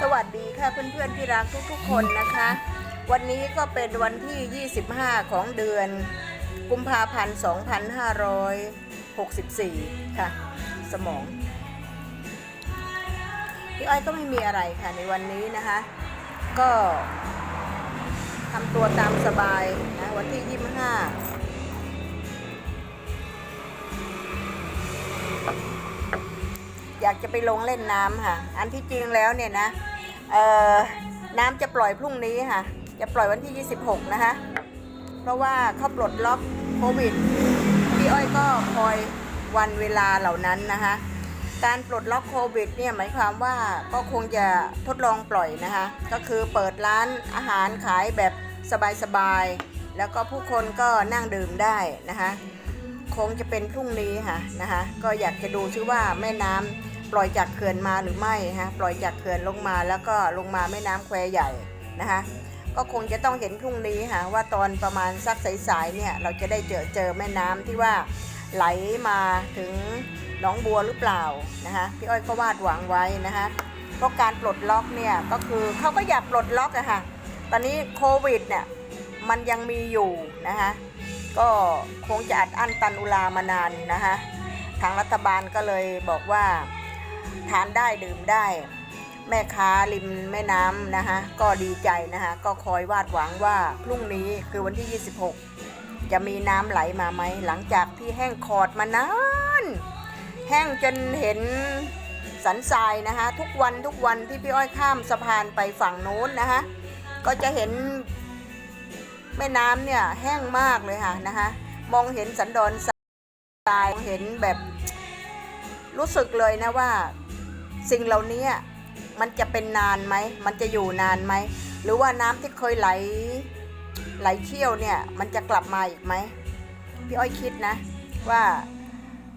สวัสดีค่ะเพื่อนๆที่รักทุกๆคนนะคะ วันนี้ก็เป็นวันที่ 25 ของเดือน กุมภาพันธ์ 2564 ค่ะ สมอง พี่อ้อยก็ไม่มีอะไรค่ะในวันนี้นะคะ ก็ทำตัวตามสบายนะวันที่ 25 อยากจะไปลงเล่นน้ำค่ะ อันที่จริงแล้วเนี่ยนะเอ่อน้ำจะปล่อยพรุ่งนี้ค่ะ จะปล่อยวันที่ 26 นะคะ เพราะว่าเขาปลดล็อกโควิดพี่อ้อยก็คอยวันเวลาเหล่านั้นนะคะ การปลดล็อกโควิดเนี่ยหมายความว่าก็คงจะทดลองปล่อยนะคะ ก็คือเปิดร้านอาหารขายแบบสบายๆ แล้วก็ผู้คนก็นั่งดื่มได้นะคะ คงจะเป็นพรุ่งนี้ค่ะนะคะ ก็อยากจะดูซิว่าแม่น้ำ ปล่อยจากเขื่อนมาหรือไม่ฮะปล่อยจากเขื่อนลงมาแล้วก็ลงมาแม่น้ำแควใหญ่นะคะก็คงจะต้องเห็นพรุ่งนี้ค่ะว่าตอนประมาณสักสายๆเนี่ยเราจะได้เจอเจอแม่น้ำที่ว่าไหลมาถึงหนองบัวหรือเปล่านะคะพี่อ้อยก็วาดหวังไว้นะคะเพราะการปลดล็อกเนี่ยก็คือเขาก็อยากปลดล็อกอะค่ะตอนนี้โควิดเนี่ยมันยังมีอยู่นะคะก็คงจะอัดอั้นตันอุลามานานนะคะทางรัฐบาลก็เลยบอกว่า ทานได้ดื่มได้ แม่ค้าริมแม่น้ำนะคะก็ดีใจนะคะก็คอยวาดหวังว่าพรุ่งนี้คือวันที่ 26 จะมีน้ำไหลมาไหมหลังจากที่แห้งขอดมานานแห้งจนเห็นสันทรายนะคะทุกวันทุกวันที่พี่อ้อยข้ามสะพานไปฝั่งโน้นนะคะก็จะเห็นแม่น้ำเนี่ยแห้งมากเลยค่ะนะคะมองเห็นสันดอนทรายมองเห็นแบบรู้สึกเลยนะว่า สิ่งเหล่านี้มันจะเป็นนานไหม มันจะอยู่นานไหม หรือว่าน้ำที่เคยไหล ไหลเชี่ยวเนี่ย มันจะกลับมาอีกไหม พี่อ้อยคิดนะ ว่า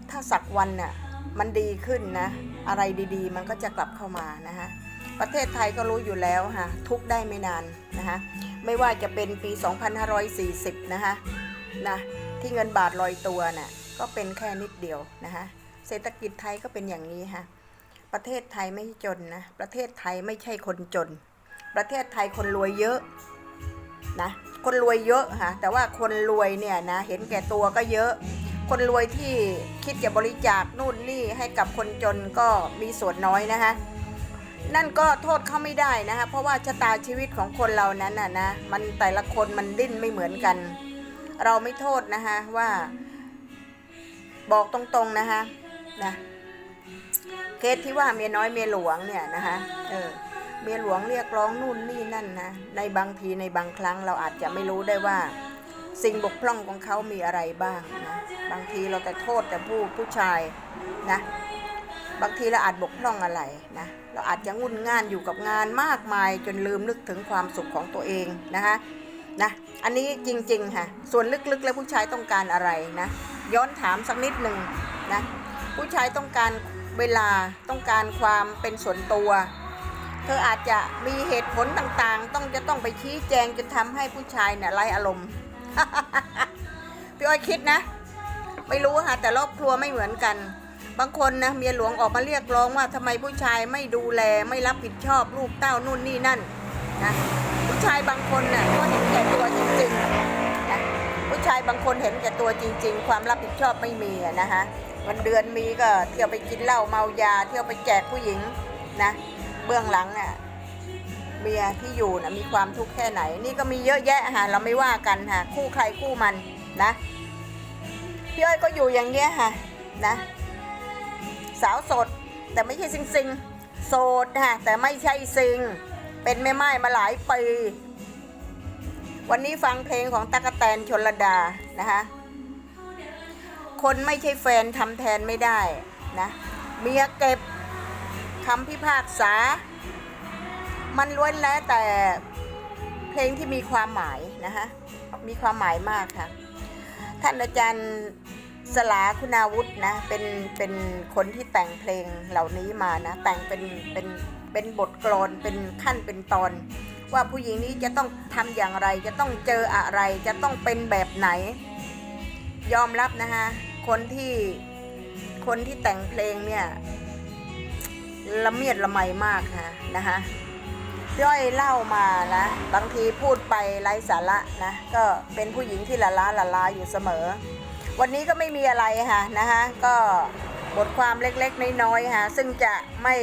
ถ้าสักวันน่ะมันดีขึ้นนะ อะไรดีๆ มันก็จะกลับเข้ามานะคะประเทศไทยก็รู้อยู่แล้วค่ะทุกได้ไม่นานนะคะไม่ว่าจะเป็นปี 2540 นะคะนะที่เงินบาทลอยตัวน่ะก็เป็นแค่นิดเดียวนะคะเศรษฐกิจไทยก็เป็นอย่างนี้ค่ะ ประเทศไทยไม่จนนะ ประเทศไทยไม่ใช่คนจน ประเทศไทยคนรวยเยอะนะ คนรวยเยอะค่ะแต่ว่าคนรวยเนี่ยนะเห็นแก่ตัวก็เยอะ คนรวยที่คิดจะบริจาคนู่นนี่ให้กับคนจนก็มีส่วนน้อยนะคะนั่นก็โทษเขาไม่ได้นะคะเพราะว่าชะตาชีวิตของคนเรานั้นน่ะนะมันแต่ละคนมันดิ้นไม่เหมือนกัน เราไม่โทษนะคะว่า บอกตรงๆนะคะนะ เคสที่ว่าเมียน้อยเมียหลวงเนี่ยนะคะเออเมียหลวงเรียกร้องนู่นนี่นั่นนะในบางทีในบางครั้งเราอาจจะไม่รู้ได้ว่า สิ่งบกพร่องของเขามีอะไรบ้างนะบางทีเราแต่โทษแต่ผู้ผู้ชายนะบางทีเราอาจบกพร่องอะไรนะเราอาจจะงุนง่านอยู่กับงานมากมาย จนลืมนึกถึงความสุขของตัวเองนะคะนะอันนี้จริงๆค่ะส่วนลึกๆ แล้วผู้ชายต้องการอะไรนะย้อนถามสักนิดหนึ่งนะผู้ชายต้องการเวลาต้องการความเป็นส่วนตัว เธออาจจะมีเหตุผลต่างๆ ต้องจะต้องไปชี้แจงจนทำให้ผู้ชายเนี่ยไร้อารมณ์ พี่อ้อยคิดนะ ไม่รู้ค่ะแต่รอบครัวไม่เหมือนกัน บางคนนะเมียหลวงออกมาเรียกร้องว่าทำไมผู้ชายไม่ดูแลไม่รับผิดชอบลูกเต้านู่นนี่นั่นนะผู้ชายบางคนน่ะก็เห็นแก่ตัวจริงๆนะผู้ชายบางคนเห็นแก่ตัวจริง ๆ ความรับผิดชอบไม่มีนะคะ วันเดือนมีก็เที่ยวไปกินเหล้าเมายา เที่ยวไปแจกผู้หญิงนะ เบื้องหลังน่ะเมียที่อยู่นะมีความทุกข์แค่ไหน นี่ก็มีเยอะแยะค่ะเราไม่ว่ากันค่ะคู่ใครคู่มันนะพี่อ้อยก็อยู่อย่างเงี้ยค่ะนะ สาวโสดแต่ไม่ใช่ซิงซิงโสดค่ะแต่ไม่ใช่ซิง เป็นแม่ไม้มาหลายปีวันนี้ฟังเพลงของตะกะแตนชนระดานะคะ คนไม่ใช่แฟนทำแทนไม่ได้นะเมียเก็บคำพิพากษา มันล้วนแล้วแต่เพลงที่มีความหมายนะคะมีความหมายมากค่ะ ท่านอาจารย์สลาคุณาวุฒินะเป็นเป็นคนที่แต่งเพลงเหล่านี้มานะ แต่งเป็นเป็นเป็นบทกลอนเป็นขั้นเป็นตอน ว่าผู้หญิงนี้จะต้องทำอย่างไร จะต้องเจออะไร จะต้องเป็นแบบไหน ยอมรับนะคะ คนที่คนที่แต่งเพลงเนี่ยละเมียดละไมมากค่ะนะคะพี่อยเล่ามานะบางทีพูดไปไร้สาระนะก็เป็นผู้หญิงที่ละล้าละลาอยู่เสมอ วันนี้ก็ไม่มีอะไรค่ะนะคะก็บทความเล็กๆน้อยๆค่ะซึ่งจะไม่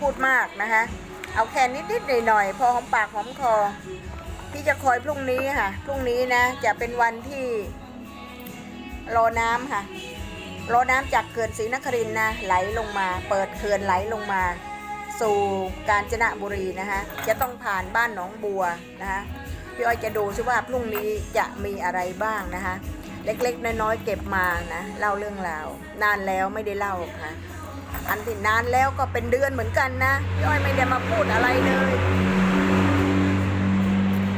พูดมากนะคะเอาแค่นิดๆหน่อยๆพอหอมปากหอมคอพี่จะคอยพรุ่งนี้ค่ะพรุ่งนี้นะจะเป็นวันที่ รอน้ำค่ะ รอน้ำจากเขื่อนศรีนครินนะไหลลงมา เปิดเขื่อนไหลลงมา สู่กาญจนบุรีนะคะจะต้องผ่านบ้านหนองบัวนะคะพี่อ้อยจะดูซิว่าพรุ่งนี้จะมีอะไรบ้างนะคะ เล็กๆ น้อยๆเก็บมานะเล่าเรื่องราวนานแล้วไม่ได้เล่าค่ะอันที่นานแล้วก็เป็นเดือนเหมือนกันนะพี่อ้อยไม่ได้มาพูดอะไรเลย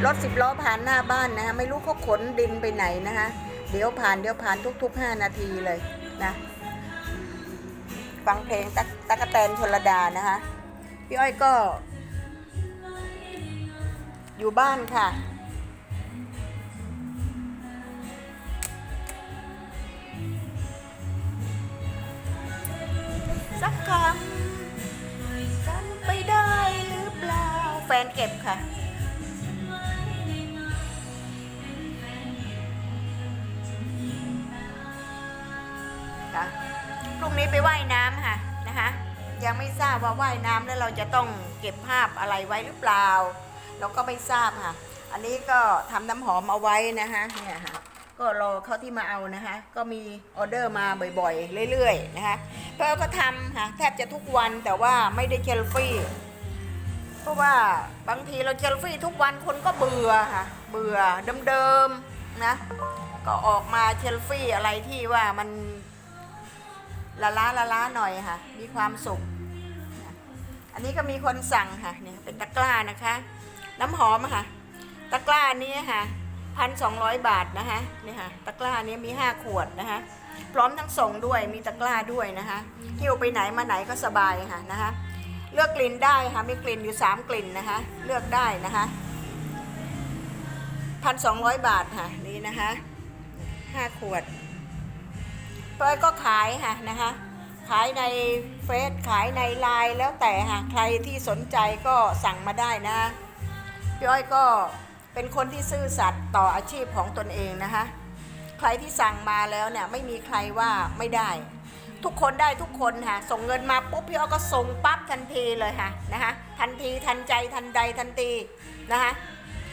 รถสิบล้อผ่านหน้าบ้านนะคะไม่รู้เขาขนดินไปไหนนะคะ เดี๋ยวผ่านเดี๋ยวผ่านทุกๆ 5 นาทีเลยนะฟังเพลงตักตะกะแตนชนระดานะคะ พี่อ้อยก็ อยู่บ้านค่ะ สักคำจำไปได้หรือเปล่า แฟนเก็บค่ะ ว่าว่ายน้ำแล้วเราจะต้องเก็บภาพอะไรไว้หรือเปล่า เราก็ไม่ทราบค่ะ อันนี้ก็ทำน้ำหอมเอาไว้นะคะเนี่ยค่ะก็รอเขาที่มาเอานะคะ ก็มีออเดอร์มาบ่อยๆ เรื่อยๆนะคะเพื่อก็ทำค่ะแทบจะทุกวันแต่ว่าไม่ได้เชลฟี่เพราะว่าบางทีเราเชลฟี่ทุกวันคนก็เบื่อค่ะเบื่อเดิมๆนะก็ออกมาเชลฟี่อะไรที่ว่ามันละล้าละล้าหน่อยค่ะ มีความสุข อันนี้ก็มีคนสั่งค่ะเนี่ยเป็นตะกร้านะคะ น้ำหอมค่ะ ตะกร้านี้ค่ะพันสองร้อยบาทนะคะนี่ค่ะตะกร้านี้มีห้าขวดนะคะพร้อมทั้งส่งด้วยมีตะกร้าด้วยนะคะหิ้วไปไหนมาไหนก็สบายค่ะนะคะเลือกกลิ่นได้ค่ะมีกลิ่นอยู่สามกลิ่นนะคะเลือกได้นะคะพันสองร้อยบาทค่ะนี่นะคะห้าขวดเป้ยก็ขายค่ะนะคะ ขายในเฟซขายในไลน์แล้วแต่ค่ะใครที่สนใจก็สั่งมาได้นะ พี่อ้อยก็เป็นคนที่ซื่อสัตย์ต่ออาชีพของตนเองนะคะใครที่สั่งมาแล้วเนี่ยไม่มีใครว่าไม่ได้ ทุกคนได้ทุกคนค่ะส่งเงินมาปุ๊บพี่อ้อยก็ส่งปั๊บทันทีเลยค่ะนะคะทันทีทันใจทันใดทันทีนะคะ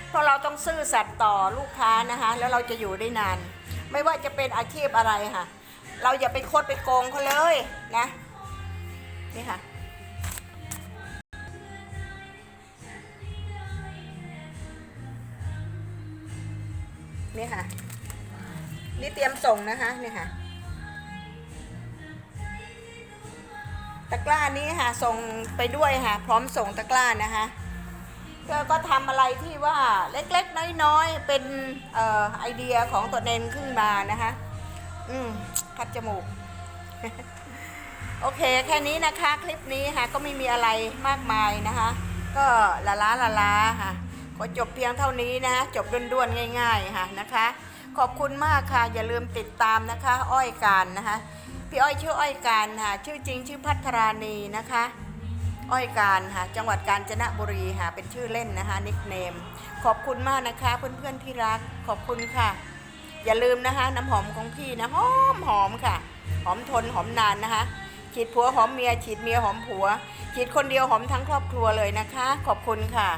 เพราะเราต้องซื่อสัตย์ต่อลูกค้านะคะแล้วเราจะอยู่ได้นาน ไม่ว่าจะเป็นอาชีพอะไรค่ะ เราอย่าไปโคดไปโกงเขาเลยนะ นี่ค่ะ นี่ค่ะ นี่เตรียมส่งนะคะนี่ค่ะ ตะกร้านี้ค่ะ ส่งไปด้วยค่ะ พร้อมส่งตะกร้านะคะก็ก็ทำอะไรที่ว่าเล็กๆ น้อยๆ เป็นออไอเดียของตัวเองขึ้นมานะคะ อืมคัดจมูก โอเค แค่นี้นะคะ คลิปนี้ค่ะ ก็ไม่มีอะไรมากมายนะคะ ก็ละล้าละล้าค่ะขอจบเพียงเท่านี้นะ จบด้วนๆง่าย ๆ ค่ะนะคะ ขอบคุณมากค่ะ อย่าลืมติดตามนะคะ อ้อยการนะคะ พี่อ้อยชื่ออ้อยการค่ะ ชื่อจริงชื่อพัทรานีนะคะ อ้อยการค่ะ จังหวัดกาญจนบุรีค่ะ เป็นชื่อเล่นนะคะ นิกเนม ขอบคุณมากนะคะ เพื่อนๆที่รัก ขอบคุณค่ะ อย่าลืมนะคะ น้ำหอมของพี่นะหอมหอมค่ะ หอมทนหอมนานนะคะ ฉีดผัวหอมเมีย ฉีดเมียหอมผัว ฉีดคนเดียวหอมทั้งครอบครัวเลยนะคะ ขอบคุณค่ะ